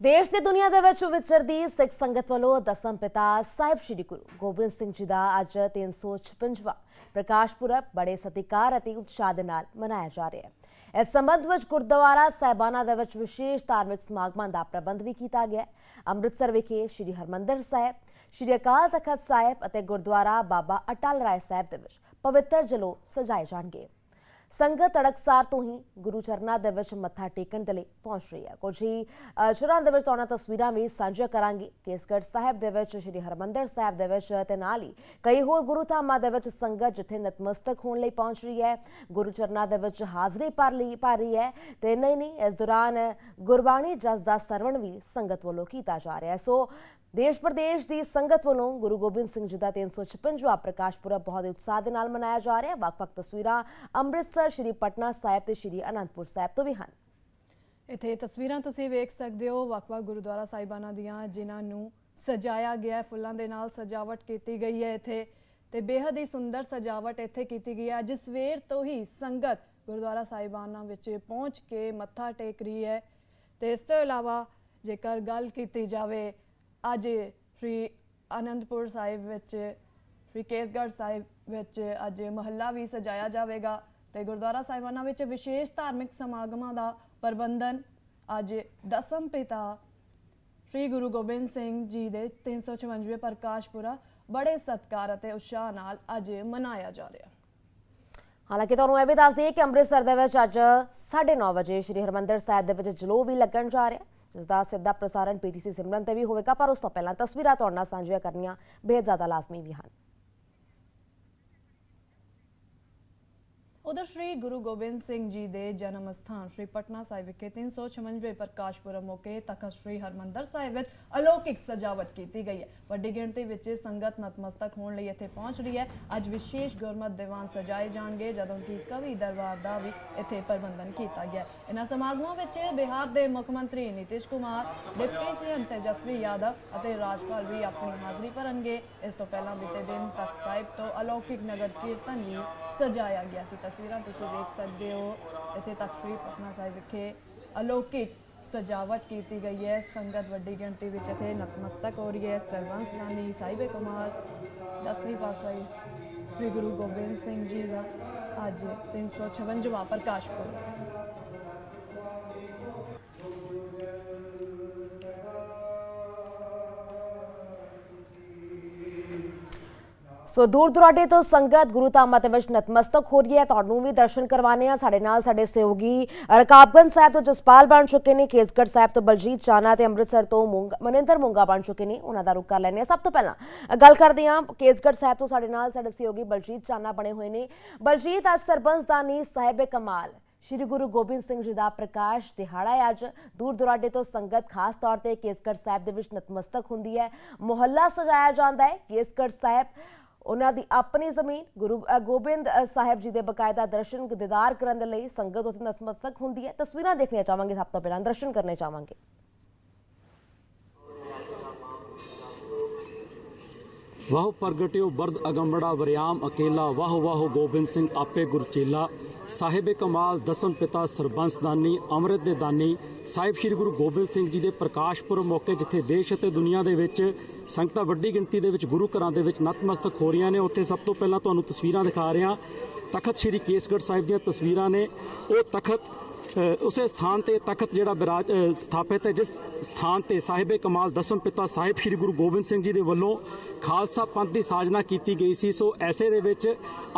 ਦੇਸ਼ ਤੇ ਦੁਨੀਆ ਦੇ ਵਿੱਚ ਵਿਚਰਦੀ ਸਿੱਖ ਸੰਗਤ ਵੱਲੋਂ ਦਸਮ ਪਿਤਾ ਸਾਹਿਬ ਸ੍ਰੀ ਗੁਰੂ ਗੋਬਿੰਦ ਸਿੰਘ ਜੀ ਦਾ ਅੱਜ 356ਵਾਂ ਪ੍ਰਕਾਸ਼ ਪੁਰਬ ਬੜੇ ਸਤਿਕਾਰ ਅਤੇ ਉਤਸ਼ਾਹ ਦੇ ਨਾਲ ਮਨਾਇਆ ਜਾ ਰਿਹਾ ਹੈ। ਇਸ ਸੰਬੰਧ ਵਿੱਚ ਗੁਰਦੁਆਰਾ ਸਾਹਿਬਾਨਾ ਦੇ ਵਿੱਚ ਵਿਸ਼ੇਸ਼ ਧਾਰਮਿਕ ਸਮਾਗਮਾਂ ਦਾ ਪ੍ਰਬੰਧ ਵੀ ਕੀਤਾ ਗਿਆ ਅੰਮ੍ਰਿਤਸਰ ਵਿਖੇ ਸ੍ਰੀ ਹਰਮੰਦਰ ਸਾਹਿਬ, ਸ੍ਰੀ ਅਕਾਲ ਤਖਤ ਸਾਹਿਬ ਅਤੇ ਗੁਰਦੁਆਰਾ ਬਾਬਾ ਅਟਲ ਰਾਏ ਸਾਹਿਬ ਦੇ ਵਿੱਚ ਪਵਿੱਤਰ ਜਲੋ ਸਜਾਏ ਜਾਣਗੇ। ਸੰਗਤ ਅੜਕਸਾਰ ਤੋਂ ਹੀ ਗੁਰੂ ਚਰਨਾਂ ਦੇ ਵਿੱਚ ਮੱਥਾ ਟੇਕਣ ਦੇ ਲਈ ਪਹੁੰਚ ਰਹੀ ਹੈ। ਕੁਝ ਹੀ ਚੁਰਾਂ ਦੇ ਵਿੱਚ ਤੁਹਾਨੂੰ ਤਸਵੀਰਾਂ ਵੀ ਸਾਂਝੀਆਂ ਕਰਾਂਗੇ। ਕੇਸਗੜ੍ਹ ਸਾਹਿਬ ਦੇ ਵਿੱਚ, ਸ੍ਰੀ ਹਰਮੰਦਰ ਸਾਹਿਬ ਦੇ ਵਿੱਚ ਤੇ ਨਾਲ ਹੀ ਕਈ ਹੋਰ ਗੁਰੂ ਧਾਮਾਂ ਦੇ ਵਿੱਚ ਸੰਗਤ ਜਿੱਥੇ ਨਤਮਸਤਕ ਹੋਣ ਲਈ ਪਹੁੰਚ ਰਹੀ ਹੈ, ਗੁਰੂ ਚਰਨਾਂ ਦੇ ਵਿੱਚ ਹਾਜ਼ਰੀ ਭਰ ਲਈ, ਭਰ ਰਹੀ ਹੈ ਤੇ ਨਹੀਂ ਨਹੀਂ, ਇਸ ਦੌਰਾਨ ਗੁਰਬਾਣੀ ਜਸ ਦਾ ਸਰਵਣ ਵੀ ਸੰਗਤ ਵੱਲੋਂ ਕੀਤਾ ਜਾ ਰਿਹਾ ਹੈ। ਸੋ ਦੇਸ਼ ਪ੍ਰਦੇਸ਼ ਦੀ ਸੰਗਤ ਵੱਲੋਂ ਗੁਰੂ ਗੋਬਿੰਦ ਸਿੰਘ ਜੀ ਦਾ 356ਵਾਂ ਪ੍ਰਕਾਸ਼ ਪੁਰਬ ਬਹੁਤ ਹੀ ਉਤਸ਼ਾਹ ਦੇ ਨਾਲ ਮਨਾਇਆ ਜਾ ਰਿਹਾ ਹੈ। ਵੱਖ-ਵੱਖ ਤਸਵੀਰਾਂ ਅੰਮ੍ਰਿਤਸਰ, ਸ਼੍ਰੀ ਪਟਨਾ ਸਾਹਿਬ ਤੇ ਸ਼੍ਰੀ ਅਨੰਦਪੁਰ ਸਾਹਿਬ ਤੋਂ ਵੀ ਹਨ। ਇੱਥੇ ਤਸਵੀਰਾਂ ਤੁਸੀਂ ਵੇਖ ਸਕਦੇ ਹੋ ਵੱਖ-ਵੱਖ ਗੁਰਦੁਆਰਾ ਸਾਹਿਬਾਨਾਂ ਦੀਆਂ, ਜਿਨ੍ਹਾਂ ਨੂੰ ਸਜਾਇਆ ਗਿਆ ਹੈ। ਫੁੱਲਾਂ ਦੇ ਨਾਲ ਸਜਾਵਟ ਕੀਤੀ ਗਈ ਹੈ ਇੱਥੇ ਤੇ ਬੇहद ਹੀ ਸੁੰਦਰ ਸਜਾਵਟ ਇੱਥੇ ਕੀਤੀ ਗਈ ਹੈ। ਅੱਜ ਸਵੇਰ ਤੋਂ ਹੀ ਸੰਗਤ ਗੁਰਦੁਆਰਾ ਸਾਹਿਬਾਨਾਂ ਵਿੱਚ ਪਹੁੰਚ ਕੇ ਮੱਥਾ ਟੇਕ ਰਹੀ ਹੈ ਤੇ ਇਸ ਤੋਂ ਇਲਾਵਾ ਜੇਕਰ ਗੱਲ ਕੀਤੀ ਜਾਵੇ ਅੱਜ ਸ੍ਰੀ ਆਨੰਦਪੁਰ ਸਾਹਿਬ ਵਿੱਚ, ਸ੍ਰੀ ਕੇਸਗੜ੍ਹ ਸਾਹਿਬ ਵਿੱਚ ਅੱਜ ਮਹੱਲਾ ਵੀ ਸਜਾਇਆ ਜਾਵੇਗਾ ਤੇ ਗੁਰਦੁਆਰਾ ਸਾਹਿਬਾਨਾਂ ਵਿੱਚ ਵਿਸ਼ੇਸ਼ ਧਾਰਮਿਕ ਸਮਾਗਮਾਂ ਦਾ ਪ੍ਰਬੰਧਨ ਅੱਜ ਦਸਮ ਪਿਤਾ ਸ੍ਰੀ ਗੁਰੂ ਗੋਬਿੰਦ ਸਿੰਘ ਜੀ ਦੇ 356ਵੇਂ ਪ੍ਰਕਾਸ਼ ਪੁਰਬ ਬੜੇ ਸਤਿਕਾਰ ਅਤੇ ਉਤਸ਼ਾਹ ਨਾਲ ਅੱਜ ਮਨਾਇਆ ਜਾ ਰਿਹਾ। ਹਾਲਾਂਕਿ ਤੁਹਾਨੂੰ ਇਹ ਵੀ ਦੱਸ ਦਈਏ ਕਿ ਅੰਮ੍ਰਿਤਸਰ ਦੇ ਵਿੱਚ ਅੱਜ 9:30 ਵਜੇ ਸ਼੍ਰੀ ਹਰਮੰਦਰ ਸਾਹਿਬ ਦੇ ਵਿੱਚ ਜਲੋ ਵੀ ਲੱਗਣ ਜਾ ਰਿਹਾ। ਜਿਸ ਦਾ ਸਿੱਧਾ ਪ੍ਰਸਾਰਣ ਪੀਟੀਸੀ ਸਿਮਰਨ ਤੇ ਵੀ ਹੋਵੇਗਾ, ਪਰ ਉਸ ਤੋਂ ਪਹਿਲਾਂ ਤਸਵੀਰਾਂ ਤੁਹਾਡੇ ਨਾਲ ਸਾਂਝੀਆਂ ਕਰਨੀਆਂ ਬੇਹੱਦ ਜ਼ਿਆਦਾ ਲਾਜ਼ਮੀ ਵੀ ਹਨ। ਉਧਰ ਸ੍ਰੀ ਗੁਰੂ ਗੋਬਿੰਦ ਸਿੰਘ ਜੀ ਦੇ ਜਨਮ ਸਥਾਨ ਸ੍ਰੀ ਪਟਨਾ ਸਾਹਿਬ ਵਿਖੇ 356ਵੇਂ ਪ੍ਰਕਾਸ਼ ਪੁਰਬ ਮੌਕੇ ਤਖਤ ਸ੍ਰੀ ਹਰਮੰਦਰ ਸਾਹਿਬ ਵਿੱਚ ਅਲੌਕਿਕ ਸਜਾਵਟ ਕੀਤੀ ਗਈ ਹੈ। ਵੱਡੀ ਗਿਣਤੀ ਵਿੱਚ ਸੰਗਤ ਨਤਮਸਤਕ ਹੋਣ ਲਈ ਇੱਥੇ ਪਹੁੰਚ ਰਹੀ ਹੈ। ਅੱਜ ਵਿਸ਼ੇਸ਼ ਗੁਰਮਤ ਦੀਵਾਨ ਸਜਾਏ ਜਾਣਗੇ, ਜਦੋਂ ਕਿ ਕਵੀ ਦਰਬਾਰ ਦਾ ਵੀ ਇੱਥੇ ਪ੍ਰਬੰਧਨ ਕੀਤਾ ਗਿਆ ਇਹਨਾਂ ਸਮਾਗਮਾਂ ਵਿੱਚ ਬਿਹਾਰ ਦੇ ਮੁੱਖ ਮੰਤਰੀ ਨਿਤਿਸ਼ ਕੁਮਾਰ, ਡਿਪਟੀ ਸੀਐਮ ਤੇਜਸਵੀ ਯਾਦਵ ਅਤੇ ਰਾਜਪਾਲ ਵੀ ਆਪਣੀ ਹਾਜ਼ਰੀ ਭਰਨਗੇ। ਇਸ ਤੋਂ ਪਹਿਲਾਂ ਬੀਤੇ ਦਿਨ ਤਖਤ ਸਾਹਿਬ ਤੋਂ ਅਲੌਕਿਕ ਨਗਰ ਕੀਰਤਨ ਵੀ ਸਜਾਇਆ ਗਿਆ ਸੀ। ਤਸਵੀਰਾਂ ਤੁਸੀਂ ਦੇਖ ਸਕਦੇ ਹੋ। ਇੱਥੇ ਤਖਤ ਸ੍ਰੀ ਪਟਨਾ ਸਾਹਿਬ ਵਿਖੇ ਅਲੌਕਿਕ ਸਜਾਵਟ ਕੀਤੀ ਗਈ ਹੈ। ਸੰਗਤ ਵੱਡੀ ਗਿਣਤੀ ਵਿੱਚ ਇੱਥੇ ਨਤਮਸਤਕ ਹੋ ਰਹੀ ਹੈ। ਸਰਵੰਸ ਨਾਨੀ ਸਾਹਿਬੇ ਕਮਾਲ ਦਸਵੀਂ ਪਾਤਸ਼ਾਹੀ ਸ੍ਰੀ ਗੁਰੂ ਗੋਬਿੰਦ ਸਿੰਘ ਜੀ ਦਾ ਅੱਜ 356ਵਾਂ ਪ੍ਰਕਾਸ਼ ਪੁਰਬ। ਸੋ ਦੂਰ ਦੁਰਾਡੇ ਤੋਂ ਸੰਗਤ ਗੁਰੂ ਧਾਮਾਂ ਦੇ ਵਿੱਚ ਨਤਮਸਤਕ ਹੋ ਰਹੀ ਹੈ। ਤੁਹਾਨੂੰ ਵੀ ਦਰਸ਼ਨ ਕਰਵਾਣੇ ਆ ਸਾਡੇ ਨਾਲ ਸਾਡੇ ਸਹਿਯੋਗੀ ਰਕਾਬਗੰਜ ਸਾਹਿਬ ਤੋਂ ਜਸਪਾਲ ਬਣ ਚੁੱਕੇ ਨੇ, ਕੇਸਗੜ੍ਹ ਸਾਹਿਬ ਤੋਂ ਬਲਜੀਤ ਚਾਨਾ ਤੇ ਅੰਮ੍ਰਿਤਸਰ ਤੋਂ ਮੁੰਗਾ, ਮਨਿੰਦਰ ਮੁੰਗਾ ਬਣ ਚੁੱਕੇ ਨੇ। ਉਹਨਾਂ ਦਾ ਰੁਕ ਕਰ ਲੈਣੇ ਆ ਸਭ ਤੋਂ ਪਹਿਲਾਂ ਗੱਲ ਕਰਦੇ ਹਾਂ ਕੇਸਗੜ੍ਹ ਸਾਹਿਬ ਤੋਂ। ਸਾਡੇ ਨਾਲ ਸਾਡੇ ਸਹਿਯੋਗੀ ਬਲਜੀਤ ਚਾਨਾ ਬਣੇ ਹੋਏ ਨੇ। ਬਲਜੀਤ, ਅੱਜ ਸਰਬੰਸਦਾਨੀ ਸਾਹਿਬ ਕਮਾਲ। ਸ਼੍ਰੀ ਗੁਰੂ ਗੋਬਿੰਦ ਸਿੰਘ ਜੀ ਦਾ ਪ੍ਰਕਾਸ਼ ਦਿਹਾੜਾ ਹੈ ਅੱਜ। ਦੂਰ ਦੁਰਾਡੇ ਤੋਂ ਸੰਗਤ ਖਾਸ ਤੌਰ ਤੇ ਕੇਸਗੜ੍ਹ ਸਾਹਿਬ ਦੇ ਵਿੱਚ ਨਤਮਸਤਕ ਹੁੰਦੀ ਹੈ। ਮੁਹੱਲਾ ਸਜਾਇਆ ਜਾਂਦਾ ਹੈ ਕੇਸਗੜ੍ਹ ਸਾਹਿਬ। ਉਹਨਾਂ ਦੀ ਆਪਣੀ ਜ਼ਮੀਨ ਗੁਰੂ ਗੋਬਿੰਦ ਸਾਹਿਬ ਜੀ ਦੇ ਬਕਾਇਦਾ ਦਰਸ਼ਨ ਦੀਦਾਰ ਕਰਨ ਦੇ ਲਈ ਸੰਗਤ ਉੱਥੇ ਨਤਮਸਤਕ ਹੁੰਦੀ ਹੈ। ਤਸਵੀਰਾਂ ਦੇਖਣੀਆਂ ਚਾਹਾਂਗੇ ਸਭ ਤੋਂ ਪਹਿਲਾਂ, ਦਰਸ਼ਨ ਕਰਨੇ ਚਾਹਾਂਗੇ। ਵਾਹ ਪ੍ਰਗਟਿਓ ਬਰਦ ਅਗੰਬੜਾ ਵਰਿਆਮ ਅਕੇਲਾ, ਵਾਹ ਵਾਹ ਗੋਬਿੰਦ ਸਿੰਘ ਆਪੇ ਗੁਰਚੇਲਾ। ਸਾਹਿਬ ਕਮਾਲ, ਦਸਮ ਪਿਤਾ ਸਰਬੰਸਦਾਨੀ ਅੰਮ੍ਰਿਤ ਦੇ ਦਾਨੀ, ਸਾਹਿਬ ਸ੍ਰੀ ਗੁਰੂ ਗੋਬਿੰਦ ਸਿੰਘ ਜੀ ਦੇ ਪ੍ਰਕਾਸ਼ ਪੁਰਬ ਮੌਕੇ ਜਿੱਥੇ ਦੇਸ਼ ਅਤੇ ਦੁਨੀਆ ਦੇ ਵਿੱਚ ਸੰਗਤਾਂ ਵੱਡੀ ਗਿਣਤੀ ਦੇ ਵਿੱਚ ਗੁਰੂ ਘਰਾਂ ਦੇ ਵਿੱਚ ਨਤਮਸਤਕ ਹੋ ਰਹੀਆਂ ਨੇ, ਉੱਥੇ ਸਭ ਤੋਂ ਪਹਿਲਾਂ ਤੁਹਾਨੂੰ ਤਸਵੀਰਾਂ ਦਿਖਾ ਰਿਹਾ ਤਖਤ ਸ੍ਰੀ ਕੇਸਗੜ੍ਹ ਸਾਹਿਬ ਦੀਆਂ ਤਸਵੀਰਾਂ ਨੇ। ਉਹ ਤਖਤ ਉਸੇ ਸਥਾਨ ਤੇ ਤਖਤ ਜਿਹੜਾ ਬਿਰਾਜ ਸਥਾਪਿਤ ਹੈ, ਜਿਸ ਸਥਾਨ ਤੇ ਸਾਹਿਬੇ ਕਮਾਲ ਦਸਮ ਪਿਤਾ ਸਾਹਿਬ ਸ੍ਰੀ ਗੁਰੂ ਗੋਬਿੰਦ ਸਿੰਘ ਜੀ ਦੇ ਵੱਲੋਂ ਖਾਲਸਾ ਪੰਥ ਦੀ ਸਾਜਨਾ ਕੀਤੀ ਗਈ ਸੀ। ਸੋ ਐਸੇ ਦੇ ਵਿੱਚ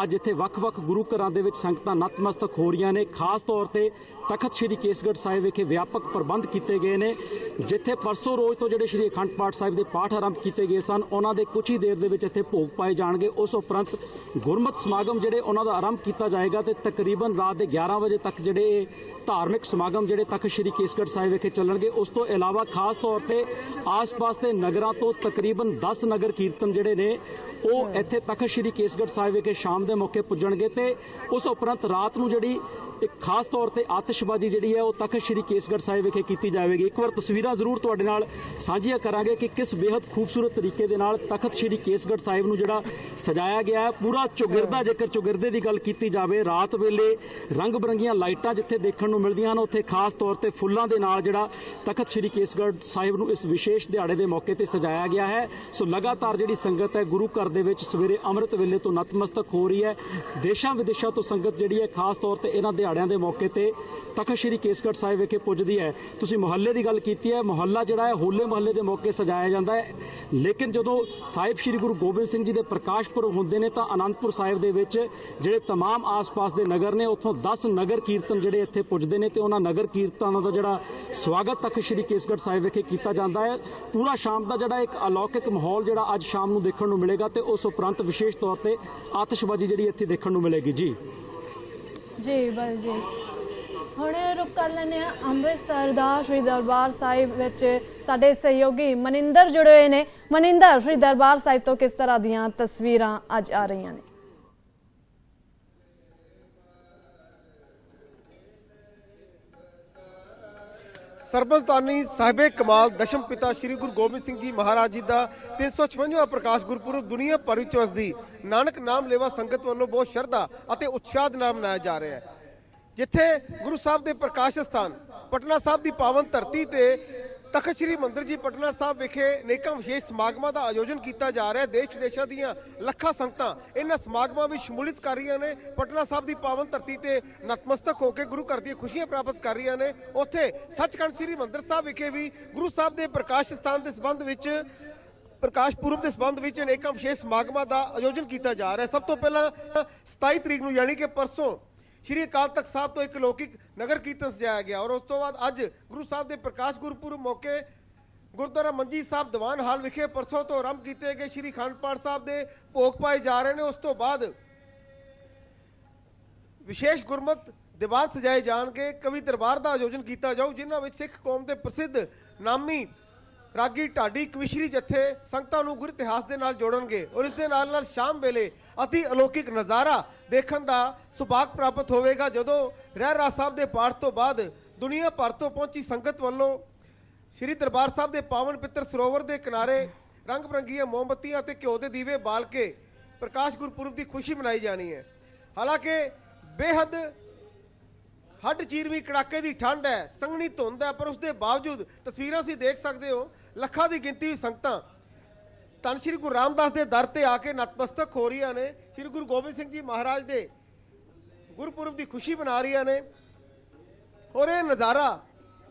ਅੱਜ ਇੱਥੇ ਵੱਖ-ਵੱਖ ਗੁਰੂ ਘਰਾਂ ਦੇ ਵਿੱਚ ਸੰਗਤਾਂ ਨਤਮਸਤਕ ਹੋ ਰਹੀਆਂ ਨੇ। ਖਾਸ ਤੌਰ ਤੇ ਤਖਤ ਸ੍ਰੀ ਕੇਸਗੜ੍ਹ ਸਾਹਿਬ ਵਿਖੇ ਵਿਆਪਕ ਪ੍ਰਬੰਧ ਕੀਤੇ ਗਏ ਨੇ, ਜਿੱਥੇ ਪਰਸੋਂ ਰੋਜ਼ ਤੋਂ ਜਿਹੜੇ ਸ੍ਰੀ ਅਖੰਡ ਪਾਠ ਸਾਹਿਬ ਦੇ ਪਾਠ ਆਰੰਭ ਕੀਤੇ ਗਏ ਸਨ, ਉਹਨਾਂ ਦੇ ਕੁਝ ਹੀ ਦੇਰ ਦੇ ਵਿੱਚ ਇੱਥੇ ਭੋਗ ਪਾਏ ਜਾਣਗੇ। ਉਸ ਉਪਰੰਤ ਗੁਰਮਤ ਸਮਾਗਮ ਜਿਹੜੇ ਉਹਨਾਂ ਦਾ ਆਰੰਭ ਕੀਤਾ ਜਾਏਗਾ ਤੇ ਤਕਰੀਬਨ ਰਾਤ ਦੇ 11 ਵਜੇ ਤੱਕ ਜਿਹੜੇ ਇਹ ਧਾਰਮਿਕ ਸਮਾਗਮ ਜਿਹੜੇ ਤਖਤ ਸ੍ਰੀ ਕੇਸਗੜ੍ਹ ਸਾਹਿਬ ਵਿਖੇ ਚੱਲਣਗੇ ਉਸ ਤੋਂ ਇਲਾਵਾ ਖਾਸ ਤੌਰ ਤੇ ਆਸ-ਪਾਸ ਦੇ ਨਗਰਾਂ ਤੋਂ ਤਕਰੀਬਨ 10 ਨਗਰ ਕੀਰਤਨ ਜਿਹੜੇ ਨੇ ਉਹ ਇੱਥੇ ਤਖਤ ਸ੍ਰੀ ਕੇਸਗੜ੍ਹ ਸਾਹਿਬ ਵਿਖੇ ਸ਼ਾਮ ਦੇ ਮੌਕੇ ਪੁੱਜਣਗੇ ਤੇ ਉਸ ਉਪਰੰਤ ਰਾਤ ਨੂੰ ਜਿਹੜੀ ਇੱਕ ਖਾਸ ਤੌਰ ਤੇ ਆਤਿਸ਼ਬਾਜ਼ੀ ਜਿਹੜੀ ਹੈ ਉਹ ਤਖਤ ਸ੍ਰੀ ਕੇਸਗੜ੍ਹ ਸਾਹਿਬ ਵਿਖੇ ਕੀਤੀ ਜਾਵੇਗੀ। ਇੱਕ ਵਾਰ ਤਸਵੀਰਾਂ ਜ਼ਰੂਰ ਤੁਹਾਡੇ ਨਾਲ ਸਾਂਝੀਆਂ ਕਰਾਂਗੇ ਕਿ ਕਿਸ ਬੇहद ਖੂਬਸੂਰਤ ਤਰੀਕੇ ਦੇ ਨਾਲ ਤਖਤ ਸ੍ਰੀ ਕੇਸਗੜ੍ਹ ਸਾਹਿਬ ਨੂੰ ਜਿਹੜਾ ਸਜਾਇਆ ਗਿਆ ਹੈ। ਪੂਰਾ ਚੌਗਿਰਦਾ ਜੇਕਰ ਚੌਗਿਰਦੇ ਦੀ ਗੱਲ ਕੀਤੀ ਜਾਵੇ ਰਾਤ ਵੇਲੇ ਰੰਗ ਬਰੰਗੀਆਂ ਲਾਈਟਾਂ ਜਿੱਥੇ ਦੇਖਣ ਨੂੰ ਮਿਲਦੀਆਂ ਹਨ ਉੱਥੇ ਖਾਸ ਤੌਰ ਤੇ ਫੁੱਲਾਂ ਦੇ ਨਾਲ ਜਿਹੜਾ ਤਖਤ ਸ੍ਰੀ ਕੇਸਗੜ੍ਹ ਸਾਹਿਬ ਨੂੰ ਇਸ ਵਿਸ਼ੇਸ਼ ਦਿਹਾੜੇ ਦੇ ਮੌਕੇ ਤੇ ਸਜਾਇਆ ਗਿਆ ਹੈ ਸੋ ਲਗਾਤਾਰ ਜਿਹੜੀ ਸੰਗਤ ਹੈ ਗੁਰੂ ਘਰ ਦੇ ਵਿੱਚ ਸਵੇਰੇ ਅੰਮ੍ਰਿਤ ਵੇਲੇ ਤੋਂ ਨਤਮਸਤਕ ਹੋ ਰਹੀ ਹੈ ਦੇਸ਼ਾਂ ਵਿਦੇਸ਼ਾਂ ਤੋਂ ਸੰਗਤ ਜਿਹੜੀ ਹੈ ਖਾਸ ਤੌਰ ਤੇ ਇਹਨਾਂ ਦਿਹਾੜਿਆਂ ਦੇ ਮੌਕੇ ਤੇ ਤਖਤ ਸ੍ਰੀ ਕੇਸਗੜ੍ਹ ਸਾਹਿਬ ਵਿਖੇ ਪੁੱਜਦੀ ਹੈ ਤੁਸੀਂ ਮੁਹੱਲੇ ਦੀ ਗੱਲ ਕੀਤੀ ਹੈ ਮੁਹੱਲਾ ਜਿਹੜਾ ਹੈ ਹੋਲੇ ਮਹੱਲੇ ਦੇ ਮੌਕੇ ਸਜਾਇਆ ਜਾਂਦਾ ਹੈ ਲੇਕਿਨ ਜਦੋਂ ਸਾਹਿਬ ਸ੍ਰੀ ਗੁਰੂ ਗੋਬਿੰਦ ਸਿੰਘ ਜੀ ਦੇ ਪ੍ਰਕਾਸ਼ ਪੁਰਬ ਹੁੰਦੇ ਨੇ ਤਾਂ ਅਨੰਦਪੁਰ ਸਾਹਿਬ ਦੇ ਵਿੱਚ ਜਿਹੜੇ तमाम ਆਸ-ਪਾਸ ਦੇ ਨਗਰ ਨੇ ਉੱਥੋਂ 10 ਨਗਰ ਕੀਰਤਨ ਜਿਹੜੇ ਇੱਥੇ ਪੁੱਜਦੇ ਨੇ ਤੇ ਉਹਨਾਂ ਨਗਰ ਕੀਰਤਨਾਂ ਦਾ ਜਿਹੜਾ ਸਵਾਗਤ ਤਖਤ ਸ੍ਰੀ ਕੇਸਗੜ੍ਹ ਸਾਹਿਬ ਵਿਖੇ ਕੀਤਾ ਜਾਂਦਾ ਹੈ। ਪੂਰਾ ਸ਼ਾਮ ਦਾ ਜਿਹੜਾ ਇੱਕ ਅਲੌਕਿਕ ਮਾਹੌਲ ਜਿਹੜਾ ਅੱਜ ਸ਼ਾਮ ਨੂੰ ਦੇਖਣ ਨੂੰ ਮਿਲੇਗਾ ਤੇ ਉਸ ਉਪਰੰਤ ਵਿਸ਼ੇਸ਼ ਤੌਰ ਤੇ ਆਤਿਸ਼ਬਾਜ਼ੀ ਜਿਹੜੀ ਇੱਥੇ ਦੇਖਣ ਨੂੰ ਮਿਲੇਗੀ। ਜੀ। ਜੀ, ਬਲ ਜੀ। ਹੁਣ ਰੁਕ ਕਰ ਲੈਂਦੇ ਆ ਅੰਮ੍ਰਿਤਸਰ ਦਾ ਸ਼੍ਰੀ ਦਰਬਾਰ ਸਾਹਿਬ ਵਿੱਚ ਸਾਡੇ ਸਹਿਯੋਗੀ ਮਨਿੰਦਰ ਜੁੜੇ ਹੋਏ ਨੇ। ਮਨਿੰਦਰ, ਸ਼੍ਰੀ ਦਰਬਾਰ ਸਾਹਿਬ ਤੋਂ ਕਿਸ ਤਰ੍ਹਾਂ ਦੀਆਂ ਤਸਵੀਰਾਂ ਅੱਜ ਆ ਰਹੀਆਂ ਨੇ? ਸਰਬਸਤਾਨੀ ਸਾਹਿਬੇ ਕਮਾਲ, ਦਸ਼ਮ ਪਿਤਾ ਸ੍ਰੀ ਗੁਰੂ ਗੋਬਿੰਦ ਸਿੰਘ ਜੀ ਮਹਾਰਾਜ ਜੀ ਦਾ 356ਵਾਂ ਪ੍ਰਕਾਸ਼ ਗੁਰਪੁਰਬ ਦੁਨੀਆ ਭਰ ਵਿੱਚ ਵਸਦੀ। ਨਾਨਕ ਨਾਮ ਲੇਵਾ ਸੰਗਤ ਵੱਲੋਂ ਬਹੁਤ ਸ਼ਰਧਾ ਅਤੇ ਉਤਸ਼ਾਹ ਨਾਲ ਮਨਾਇਆ ਜਾ ਰਿਹਾ ਹੈ। ਜਿੱਥੇ ਗੁਰੂ ਸਾਹਿਬ ਦੇ ਪ੍ਰਕਾਸ਼ ਸਥਾਨ, ਪਟਨਾ ਸਾਹਿਬ ਦੀ ਪਾਵਨ ਧਰਤੀ ਤੇ ਤਖਤ ਸ੍ਰੀ ਮੰਦਰ ਜੀ ਪਟਨਾ ਸਾਹਿਬ ਵਿਖੇ ਅਨੇਕਾਂ ਵਿਸ਼ੇਸ਼ ਸਮਾਗਮਾਂ ਦਾ ਆਯੋਜਨ ਕੀਤਾ ਜਾ ਰਿਹਾ ਹੈ। ਦੇਸ਼ ਵਿਦੇਸ਼ਾਂ ਦੀਆਂ ਲੱਖਾਂ ਸੰਗਤਾਂ ਇਹਨਾਂ ਸਮਾਗਮਾਂ ਵਿੱਚ ਸ਼ਮੂਲੀਅਤ ਕਰ ਰਹੀਆਂ ਨੇ। ਪਟਨਾ ਸਾਹਿਬ ਦੀ ਪਾਵਨ ਧਰਤੀ ਤੇ ਨਤਮਸਤਕ ਹੋ ਕੇ ਗੁਰੂ ਘਰ ਦੀਆਂ ਖੁਸ਼ੀਆਂ ਪ੍ਰਾਪਤ ਕਰ ਰਹੀਆਂ ਨੇ। ਉੱਥੇ ਸੱਚਖੰਡ ਸ੍ਰੀ ਮੰਦਰ ਸਾਹਿਬ ਵਿਖੇ ਵੀ ਗੁਰੂ ਸਾਹਿਬ ਦੇ ਪ੍ਰਕਾਸ਼ ਸਥਾਨ ਦੇ ਸੰਬੰਧ ਵਿੱਚ, ਪ੍ਰਕਾਸ਼ ਪੁਰਬ ਦੇ ਸੰਬੰਧ ਵਿੱਚ ਅਨੇਕਾਂ ਵਿਸ਼ੇਸ਼ ਸਮਾਗਮਾਂ ਦਾ ਆਯੋਜਨ ਕੀਤਾ ਜਾ ਰਿਹਾ ਹੈ। ਸਭ ਤੋਂ ਪਹਿਲਾਂ 27 ਤਰੀਕ ਨੂੰ ਯਾਨੀ ਕਿ ਪਰਸੋਂ ਸ਼੍ਰੀ ਅਕਾਲ ਤਖਤ ਸਾਹਿਬ ਤੋਂ ਇੱਕ ਲੌਕਿਕ ਨਗਰ ਕੀਰਤਨ ਸਜਾਇਆ ਗਿਆ ਔਰ ਉਸ ਤੋਂ ਬਾਅਦ ਅੱਜ ਗੁਰੂ ਸਾਹਿਬ ਦੇ ਪ੍ਰਕਾਸ਼ ਗੁਰਪੁਰਬ ਮੌਕੇ ਗੁਰਦੁਆਰਾ ਮੰਜੀ ਸਾਹਿਬ ਦੀਵਾਨ ਹਾਲ ਵਿਖੇ ਪਰਸੋਂ ਤੋਂ ਆਰੰਭ ਕੀਤੇ ਗਏ ਸ਼੍ਰੀ ਅਖੰਡ ਪਾਠ ਸਾਹਿਬ ਦੇ ਭੋਗ ਪਾਏ ਜਾ ਰਹੇ ਨੇ। ਉਸ ਤੋਂ ਬਾਅਦ ਵਿਸ਼ੇਸ਼ ਗੁਰਮਤ ਦੀਵਾਨ ਸਜਾਏ ਜਾਣਗੇ। ਕਵੀ ਦਰਬਾਰ ਦਾ ਆਯੋਜਨ ਕੀਤਾ ਜਾਊ, ਜਿਨ੍ਹਾਂ ਵਿੱਚ ਸਿੱਖ ਕੌਮ ਦੇ ਪ੍ਰਸਿੱਧ ਨਾਮੀ ਰਾਗੀ ਢਾਡੀ ਕਵਿਸ਼ਰੀ ਜਥੇ ਸੰਗਤਾਂ ਨੂੰ ਗੁਰ ਇਤਿਹਾਸ ਦੇ ਨਾਲ ਜੋੜਨਗੇ ਔਰ ਇਸ ਦੇ ਨਾਲ ਨਾਲ ਸ਼ਾਮ ਵੇਲੇ ਅਤੀ ਅਲੌਕਿਕ ਨਜ਼ਾਰਾ ਦੇਖਣ ਦਾ ਸੁਭਾਗ ਪ੍ਰਾਪਤ ਹੋਵੇਗਾ। ਜਦੋਂ ਰਹਿ ਰਾਜ ਸਾਹਿਬ ਦੇ ਪਾਠ ਤੋਂ ਬਾਅਦ ਦੁਨੀਆ ਭਰ ਤੋਂ ਪਹੁੰਚੀ ਸੰਗਤ ਵੱਲੋਂ ਸ਼੍ਰੀ ਦਰਬਾਰ ਸਾਹਿਬ ਦੇ ਪਾਵਨ ਪਿੱਤਰ ਸਰੋਵਰ ਦੇ ਕਿਨਾਰੇ ਰੰਗ ਬਰੰਗੀਆਂ ਮੋਮਬੱਤੀਆਂ ਅਤੇ ਘਿਓ ਦੇ ਦੀਵੇ ਬਾਲ ਕੇ ਪ੍ਰਕਾਸ਼ ਗੁਰਪੁਰਬ ਦੀ ਖੁਸ਼ੀ ਮਨਾਈ ਜਾਣੀ ਹੈ। ਹਾਲਾਂਕਿ ਬੇਹੱਦ ਹੱਡ ਚੀਰਵੀਂ ਕੜਾਕੇ ਦੀ ਠੰਡ ਹੈ, ਸੰਘਣੀ ਧੁੰਦ ਹੈ, ਪਰ ਉਸ ਦੇ ਬਾਵਜੂਦ ਤਸਵੀਰਾਂ ਤੁਸੀਂ ਦੇਖ ਸਕਦੇ ਹੋ, ਲੱਖਾਂ ਦੀ ਗਿਣਤੀ ਵਿੱਚ ਸੰਗਤਾਂ। ਧੰਨ ਸ਼੍ਰੀ ਗੁਰੂ ਰਾਮਦਾਸ ਦੇ ਦਰ ਤੇ ਆ ਕੇ ਨਤਮਸਤਕ ਹੋ ਰਹੀਆਂ ਨੇ, ਸ਼੍ਰੀ ਗੁਰੂ ਗੋਬਿੰਦ ਸਿੰਘ ਜੀ ਮਹਾਰਾਜ ਦੇ ਗੁਰਪੁਰਬ ਦੀ ਖੁਸ਼ੀ ਮਨਾ ਰਹੀਆਂ ਨੇ। ਔਰ ਇਹ ਨਜ਼ਾਰਾ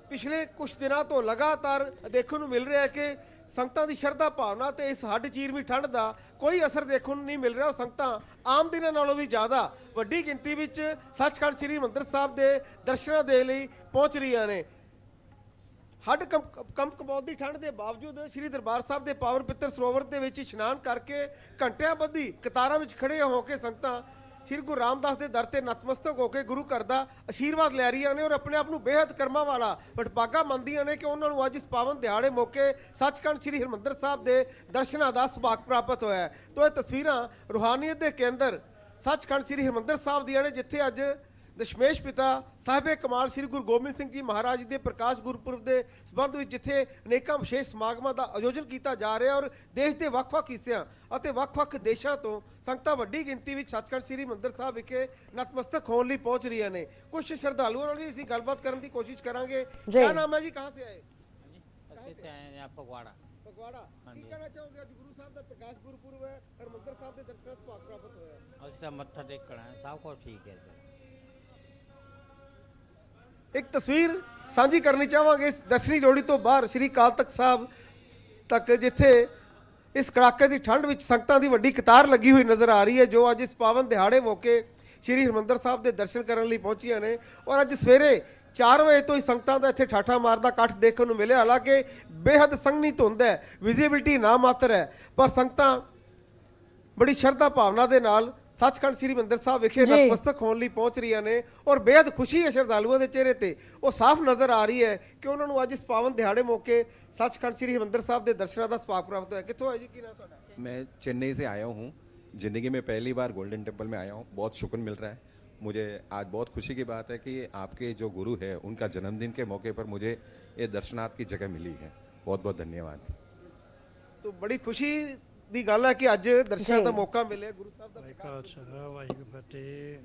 ਪਿਛਲੇ ਕੁਝ ਦਿਨਾਂ ਤੋਂ ਲਗਾਤਾਰ ਦੇਖਣ ਨੂੰ ਮਿਲ ਰਿਹਾ ਹੈ ਕਿ ਸੰਗਤਾਂ ਦੀ ਸ਼ਰਧਾ ਭਾਵਨਾ ਤੇ ਇਸ ਹੱਡ ਚੀਰਵੀਂ ਠੰਡ ਦਾ ਕੋਈ ਅਸਰ ਦੇਖਣ ਨੂੰ ਨਹੀਂ ਮਿਲ ਰਿਹਾ। ਉਹ ਸੰਗਤਾਂ ਆਮ ਦਿਨਾਂ ਨਾਲੋਂ ਵੀ ਜ਼ਿਆਦਾ ਵੱਡੀ ਗਿਣਤੀ ਵਿੱਚ ਸੱਚਖੰਡ ਸ੍ਰੀ ਮੰਦਰ ਸਾਹਿਬ ਦੇ ਦਰਸ਼ਨਾਂ ਦੇ ਲਈ ਪਹੁੰਚ ਰਹੀਆਂ ਨੇ। ਹੱਡ ਕੰਪ ਕੰਪ ਦੀ ਠੰਡ ਦੇ ਬਾਵਜੂਦ ਸ੍ਰੀ ਦਰਬਾਰ ਸਾਹਿਬ ਦੇ ਪਾਵਨ ਪਿੱਤਰ ਸਰੋਵਰ ਦੇ ਵਿੱਚ ਇਸ਼ਨਾਨ ਕਰਕੇ ਘੰਟਿਆਂ ਬੱਧੀ ਕਤਾਰਾਂ ਵਿੱਚ ਖੜੇ ਹੋ ਕੇ ਸੰਗਤਾਂ ਸ੍ਰੀ ਗੁਰੂ ਰਾਮਦਾਸ ਦੇ ਦਰ ਤੇ ਨਤਮਸਤਕ ਹੋ ਕੇ ਗੁਰੂ ਘਰ ਦਾ ਆਸ਼ੀਰਵਾਦ ਲੈ ਰਹੀਆਂ ਨੇ ਔਰ ਆਪਣੇ ਆਪ ਨੂੰ ਬੇਹੱਦ ਕਰਮਾਂ ਵਾਲਾ ਵਡਭਾਗਾ ਮੰਨਦੀਆਂ ਨੇ ਕਿ ਉਹਨਾਂ ਨੂੰ ਅੱਜ ਇਸ ਪਾਵਨ ਦਿਹਾੜੇ ਮੌਕੇ ਸੱਚਖੰਡ ਸ੍ਰੀ ਹਰਿਮੰਦਰ ਸਾਹਿਬ ਦੇ ਦਰਸ਼ਨਾਂ ਦਾ ਸੁਭਾਗ ਪ੍ਰਾਪਤ ਹੋਇਆ ਹੈ। ਤੋ ਇਹ ਤਸਵੀਰਾਂ ਰੂਹਾਨੀਅਤ ਦੇ ਕੇਂਦਰ ਸੱਚਖੰਡ ਸ੍ਰੀ ਹਰਿਮੰਦਰ ਸਾਹਿਬ ਦੀਆਂ ਨੇ, ਜਿੱਥੇ ਅੱਜ ਦਸ਼ਮੇਸ਼ ਪਿਤਾ ਸਾਹਿਬੇ ਕਮਾਲ ਸ੍ਰੀ ਗੁਰੂ ਗੋਬਿੰਦ ਸਿੰਘ ਜੀ ਮਹਾਰਾਜ ਦੇ ਪ੍ਰਕਾਸ਼ ਗੁਰਪੁਰਬ ਦੇ ਸਬੰਧ ਵਿੱਚ ਜਿੱਥੇ ਅਨੇਕਾਂ ਵਿਸ਼ੇਸ਼ ਸਮਾਗਮਾਂ ਦਾ ਆਯੋਜਨ ਕੀਤਾ ਜਾ ਰਿਹਾ ਔਰ ਦੇਸ਼ ਦੇ ਵੱਖ-ਵੱਖ ਹਿੱਸਿਆਂ ਅਤੇ ਵੱਖ-ਵੱਖ ਦੇਸ਼ਾਂ ਤੋਂ ਸੰਗਤਾਂ ਵੱਡੀ ਗਿਣਤੀ ਵਿੱਚ ਸੱਚਖੰਡ ਸ੍ਰੀ ਮੰਦਰ ਸਾਹਿਬ ਵਿਖੇ ਨਤਮਸਤਕ ਹੋਣ ਲਈ ਪਹੁੰਚ ਰਹੀਆਂ ਨੇ। ਕੁਝ ਸ਼ਰਧਾਲੂਆਂ ਨਾਲ ਵੀ ਅਸੀਂ ਗੱਲਬਾਤ ਕਰਨ ਦੀ ਕੋਸ਼ਿਸ਼ ਕਰਾਂਗੇ। ਕੀ ਨਾਮ ਹੈ ਜੀ? ਕਹਾਂ ਸੇ ਆਏ? ਅਸੀਂ ਤੇ ਆਏ ਹਾਂ ਫਗਵਾੜਾ। ਫਗਵਾੜਾ। ਕੀ ਕਹਿਣਾ ਚਾਹੋਗੇ? ਅੱਜ ਗੁਰੂ ਸਾਹਿਬ ਦਾ ਪ੍ਰਕਾਸ਼ ਗੁਰਪੁਰਬ ਹੈ ਹਰਿਮੰਦਰ ਸਾਹਿਬ ਦੇ ਦਰਸ਼ਨਾਂ ਦਾ ਸੁਭਾਗ ਪ੍ਰਾਪਤ ਹੋਇਆ। ਅਸੀਂ ਤਾਂ ਮੱਥਾ ਟੇਕਣਾ ਹੈ ਸਭ ਕੁਝ ਠੀਕ ਹੈ ਸਰ ਇੱਕ ਤਸਵੀਰ ਸਾਂਝੀ ਕਰਨੀ ਚਾਹਾਂਗੇ ਇਸ ਦਰਸ਼ਨੀ ਜੋੜੀ ਤੋਂ ਬਾਹਰ ਸ੍ਰੀ ਅਕਾਲ ਤਖਤ ਸਾਹਿਬ ਤੱਕ, ਜਿੱਥੇ ਇਸ ਕੜਾਕੇ ਦੀ ਠੰਡ ਵਿੱਚ ਸੰਗਤਾਂ ਦੀ ਵੱਡੀ ਕਤਾਰ ਲੱਗੀ ਹੋਈ ਨਜ਼ਰ ਆ ਰਹੀ ਹੈ, ਜੋ ਅੱਜ ਇਸ ਪਾਵਨ ਦਿਹਾੜੇ ਮੌਕੇ ਸ੍ਰੀ ਹਰਿਮੰਦਰ ਸਾਹਿਬ ਦੇ ਦਰਸ਼ਨ ਕਰਨ ਲਈ ਪਹੁੰਚੀਆਂ ਨੇ। ਔਰ ਅੱਜ ਸਵੇਰੇ 4 ਵਜੇ ਤੋਂ ਹੀ ਸੰਗਤਾਂ ਦਾ ਇੱਥੇ ਠਾਠਾ ਮਾਰਦਾ ਇਕੱਠ ਦੇਖਣ ਨੂੰ ਮਿਲਿਆ। ਹਾਲਾਂਕਿ ਬੇਹੱਦ ਸੰਘਣੀ ਧੁੰਦ ਹੈ ਵਿਜ਼ਿਬਿਲਟੀ ਨਾ ਮਾਤਰ ਹੈ, ਪਰ ਸੰਗਤਾਂ ਬੜੀ ਸ਼ਰਧਾ ਭਾਵਨਾ ਦੇ ਨਾਲ ਸੱਚਖੰਡ ਸ੍ਰੀ ਮੰਦਰ ਸਾਹਿਬ ਵਿਖੇ ਨਤਮਸਤਕ ਹੋਣ ਲਈ ਪਹੁੰਚ ਰਹੀਆਂ ਨੇ ਔਰ ਬੇहद ਖੁਸ਼ੀ ਹੈ ਸ਼ਰਧਾਲੂਆਂ ਦੇ ਚਿਹਰੇ ਤੇ। ਉਹ ਸਾਫ਼ ਨਜ਼ਰ ਆ ਰਹੀ ਹੈ ਕਿ ਉਹਨਾਂ ਨੂੰ ਅੱਜ ਇਸ ਪਾਵਨ ਦਿਹਾੜੇ ਮੌਕੇ ਸੱਚਖੰਡ ਸ੍ਰੀ ਹਰਿਮੰਦਰ ਸਾਹਿਬ ਦੇ ਦਰਸ਼ਨਾਂ ਦਾ ਸੁਭਾਗ ਪ੍ਰਾਪਤ ਹੋਇਆ। ਕਿੱਥੋਂ ਆਏ ਜੀ? ਕੀ ਨਾਮ ਤੁਹਾਡਾ? मैं चेन्नई से आया हूँ ज़िंदगी में पहली बार गोल्डन टेम्पल में आया हूँ बहुत शुक्र मिल रहा है मुझे आज बहुत खुशी की बात है कि आपके जो गुरु है उनका जन्मदिन के मौके पर मुझे ये दर्शनार्थ की जगह मिली है बहुत बहुत धन्यवाद तो बड़ी खुशी ਦੀ ਗੱਲ ਹੈ ਕਿ ਅੱਜ ਦਰਸ਼ਨਾਂ ਦਾ। ਮੌਕਾ ਮਿਲਿਆ ਗੁਰੂ ਸਾਹਿਬ ਦਾ ਵਾਹਿ ਖਾਲਸਾ ਵਾਹਿਗੁਰੂ ਫਤਿਹ।